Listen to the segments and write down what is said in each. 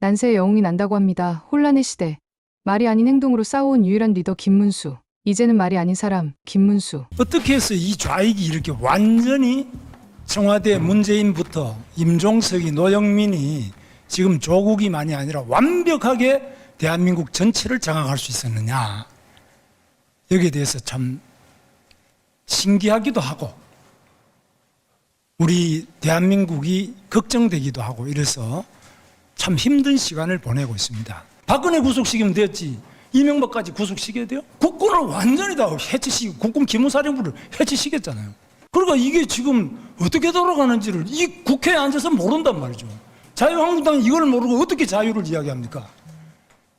난세의 영웅이 난다고 합니다. 혼란의 시대. 말이 아닌 행동으로 싸워온 유일한 리더 김문수. 이제는 말이 아닌 사람 김문수. 어떻게 해서 이 좌익이 이렇게 완전히 청와대 문재인부터 임종석이 노영민이 지금 조국이만이 아니라 완벽하게 대한민국 전체를 장악할 수 있었느냐 여기에 대해서 참 신기하기도 하고 우리 대한민국이 걱정되기도 하고 이래서 참 힘든 시간을 보내고 있습니다. 박근혜 구속시키면 됐지. 이명박까지 구속시켜야 돼요? 국군을 완전히 다 해체시키고 국군 기무사령부를 해체시켰잖아요. 그러니까 이게 지금 어떻게 돌아가는지를 이 국회에 앉아서 모른단 말이죠. 자유한국당이 이걸 모르고 어떻게 자유를 이야기합니까?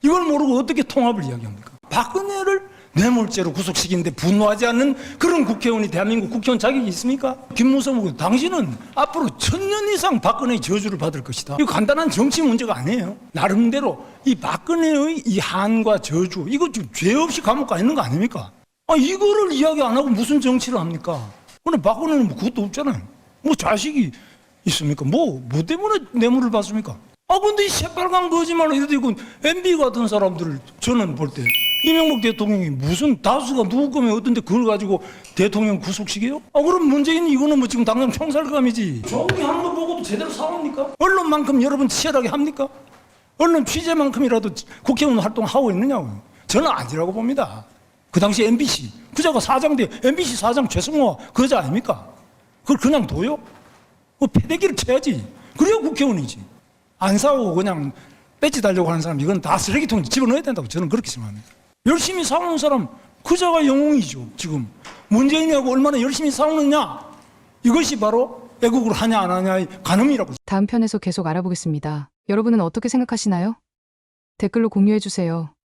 이걸 모르고 어떻게 통합을 이야기합니까? 박근혜를 뇌물죄로 구속시키는데 분노하지 않는 그런 국회의원이 대한민국 국회의원 자격이 있습니까? 김무성 당신은 앞으로 천년 이상 박근혜의 저주를 받을 것이다. 이거 간단한 정치 문제가 아니에요. 나름대로 이 박근혜의 이 한과 저주 이거 좀죄 없이 감옥 가 있는 거 아닙니까? 아 이거를 이야기 안 하고 무슨 정치를 합니까? 근데 박근혜는 뭐 그것도 없잖아요. 뭐 자식이 있습니까? 뭐, 뭐 때문에 뇌물을 받습니까? 아, 근데 이 새빨간 거짓말로 이러다 이건 MB 같은 사람들을 저는 볼 때 이명박 대통령이 무슨 다수가 누구 거면 어떤데 그걸 가지고 대통령 구속시켜요? 아, 그럼 문재인 이거는 뭐 지금 당장 총살감이지. 조국이 하는 거 보고도 제대로 싸웁니까? 언론만큼 여러분 치열하게 합니까? 언론 취재만큼이라도 국회의원 활동하고 있느냐고요. 저는 아니라고 봅니다. 그 당시 MBC, 그자가 사장 대, MBC 사장 최승호 그 여자 아닙니까? 그걸 그냥 둬요? 뭐 패대기를 쳐야지. 그래야 국회의원이지. 안 싸우고 그냥 배지 달려고 하는 사람 이건 다 쓰레기통에 집어넣어야 된다고 저는 그렇게 생각합니다. 열심히 싸우는 사람 그자가 영웅이죠. 지금 문재인하고 얼마나 열심히 싸우느냐 이것이 바로 애국을 하냐 안 하냐의 가늠이라고 다음 편에서 계속 알아보겠습니다. 여러분은 어떻게 생각하시나요? 댓글로 공유해 주세요.